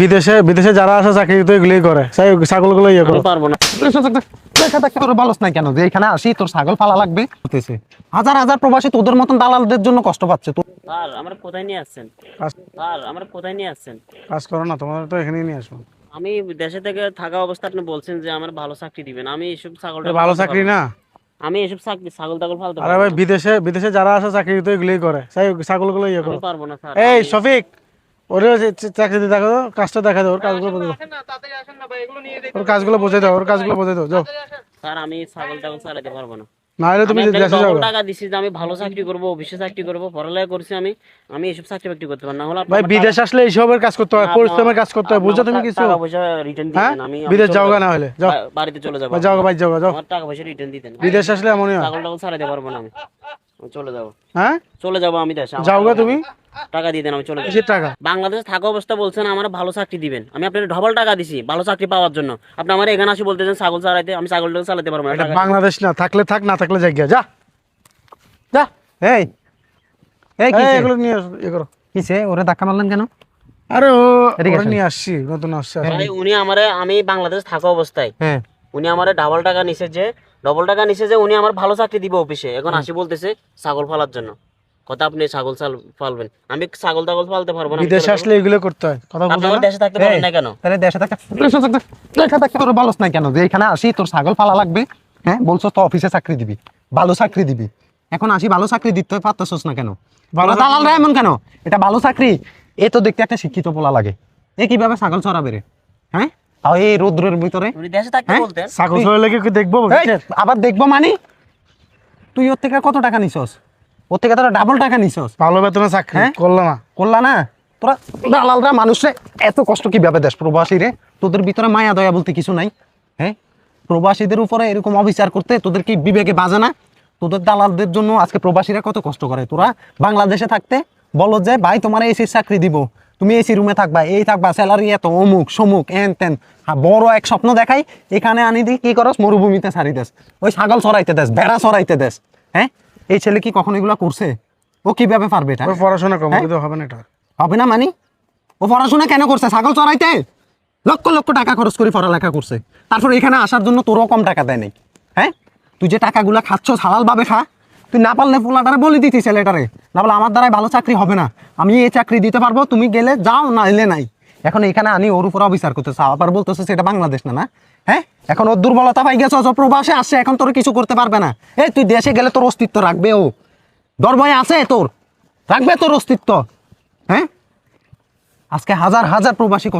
বিদেশে বিদেশে যারা আসে চাকরি তো এগুলোই করে। চাই ছাগলগুলো ইয়ে করে। পারব না। তোর বলস নাই কেন? যে এখানে আসি তোর ছাগল পালা লাগবে। হাজার হাজার প্রবাসী তোদের মতন দালালদের জন্য কষ্ট পাচ্ছে। তো স্যার আমরা কোথায় নিয়ে আসছেন? স্যার আমরা কোথায় নিয়ে আসছেন? কাজ করো না তোমাদের তো এখানেই নিয়ে আসব। আমি দেশে থেকে থাকা অবস্থা আপনি বলছেন যে আমার ভালো চাকরি দিবেন। আমি এসব ছাগল ভালো চাকরি না। আমি এসব চাকরি ছাগল টাগল ফালতে আরে ভাই বিদেশে বিদেশে যারা আসে চাকরি তো এগুলোই করে। চাই ছাগলগুলো ইয়ে করে। পারব না স্যার। এই শফিক! ওরে চাকরি দিয়ে দেখো কাজটা দেখা দাও ওর কাজগুলো বোঝাই দাও। ওর কাজগুলো বোঝাই দাও ওর কাজগুলো বোঝাই দাও যাও। স্যার আমি ছাগল টাগল চালাতে পারব না। না হলে তুমি দেশে যাও টাকা দিছি যে আমি ভালো চাকরি করব অফিসে চাকরি করব পড়ালেখা করছি আমি আমি এসব চাকরি বাকরি করতে পারব না। হলে ভাই বিদেশ আসলে এইসবের কাজ করতে হয় পরিশ্রমের কাজ করতে হয় বুঝছ তুমি কিছু। টাকা পয়সা রিটার্ন হ্যাঁ? আমি বিদেশ যাও না হলে যাও। বাড়িতে চলে যাব। বা যাও ভাই যাও যাও। আমার টাকা পয়সা রিটার্ন দিতেন। বিদেশ আসলে এমনই হয়। ছাগল টাগল চালাতে পারব না আমি। চলে যাব হ্যাঁ? চলে যাব আমি দেশে। আমার তুমি। টাকা দিয়ে দেন আমি চলে যাব। টাকা? বাংলাদেশে থাকা অবস্থা বলছেন আমার ভালো চাকরি দিবেন। আমি আপনার ডবল টাকা দিছি ভালো চাকরি পাওয়ার জন্য। আপনি আমার এখানে আসি বলতেছেন ছাগল চালাইতে আমি চালাতে পারব না বাংলাদেশ না থাকলে থাক না থাকলে জায়গা যা। যা। এই। এই এই, এগুলো নিয়ে আসো, করো। কিসে? ওরে ধাক্কা মারলেন কেন? আরে ও এদিকে ওরে আসেন। নিয়ে আসছি নতুন আসছে। উনি আমারে আমি বাংলাদেশে থাকা অবস্থায় হ্যাঁ। উনি আমারে ডাবল টাকা নিছে যে ডবল টাকা নিছে যে উনি আমার ভালো চাকরি দিবে অফিসে। এখন আসি বলতেছে ছাগল ফালার জন্য। কথা আপনি ছাগল চাল ফালবেন। আমি ছাগল টাগল ফালতে পারব না বিদেশে আসলে এগুলো করতে হয়। কথা। আপনি না? দেশে থাকতে পারেন না কেন? তাহলে দেশে থাকা দেখা দেখ তোর বলস নাই কেন? যে এখানে আসি তোর ছাগল পালা লাগবে। হ্যাঁ বলছো তো অফিসে চাকরি দিবি। ভালো চাকরি দিবি। এখন আসি ভালো চাকরি দিতে পারতেছস না কেন? ভালো ভালো দালালরা এমন কেন? এটা ভালো চাকরি এ তো দেখতে একটা শিক্ষিত পোলা লাগে। এ কীভাবে ছাগল চড়াবে রে? হ্যাঁ? তাও এই রৌদ্রের ভিতরে? দেশে থাকতে হ্যাঁ? বলতেন ছাগল চলে লেগে কি দেখব আবার দেখব মানে। তুই ওর থেকে কত টাকা নিছস? ওর থেকে তোরা ডাবল টাকা নিছস। ভালো বেতনে চাকরি হ্যাঁ? না। করলা না? তোরা দালালরা মানুষরে এত কষ্ট কীভাবে দেশ প্রবাসী রে? তোদের ভিতরে মায়া দয়া বলতে কিছু নাই হ্যাঁ? প্রবাসীদের উপরে এরকম অবিচার করতে তোদের কি বিবেকে বাজে না? তোদের দালালদের জন্য আজকে প্রবাসীরা কত কষ্ট করে তোরা? বাংলাদেশে থাকতে বলো যে ভাই তোমার এসির চাকরি দিব। তুমি এসি রুমে থাকবা এই থাকবা স্যালারি এত অমুক সমুক এন তেন। বড় এক স্বপ্ন দেখাই এখানে আনি দি কি করস মরুভূমিতে ছাড়ি দেস। ওই ছাগল চড়াইতে দেশ ভেড়া চড়াইতে দেশ হ্যাঁ? এই ছেলে কি কখন এগুলো করছে? ও কীভাবে পারবে এটা? পড়াশোনা কম হ্যাঁ? হবে না এটা। হবে না মানি? ও পড়াশোনা কেন করছে? ছাগল চড়াইতে লক্ষ লক্ষ টাকা খরচ করে পড়ালেখা করছে। তারপর এখানে আসার জন্য তোরও কম টাকা দেয় নাই হ্যাঁ? তুই যে টাকাগুলা খাচ্ছ হালাল ভাবে খা। তুই না পারলে পোলাটারে বলে দিতি ছেলেটারে না বলে আমার দ্বারাই ভালো চাকরি হবে না। আমি এই চাকরি দিতে পারব, তুমি গেলে যাও, না এলে নাই। এখন এখানে আনি, ওর উপর অবিচার করতেছে। আবার বলতেছে সেটা বাংলাদেশ না না? হ্যাঁ? এখন ওর দুর্বলতা পাই গেছে অজ প্রবাসে আসছে এখন তোর কিছু করতে পারবে না। এই তুই দেশে গেলে তোর অস্তিত্ব রাখবে ও। ডর ভয় আছে তোর। রাখবে তোর অস্তিত্ব। হ্যাঁ? আজকে হাজার হাজার প্রবাসী কষ্ট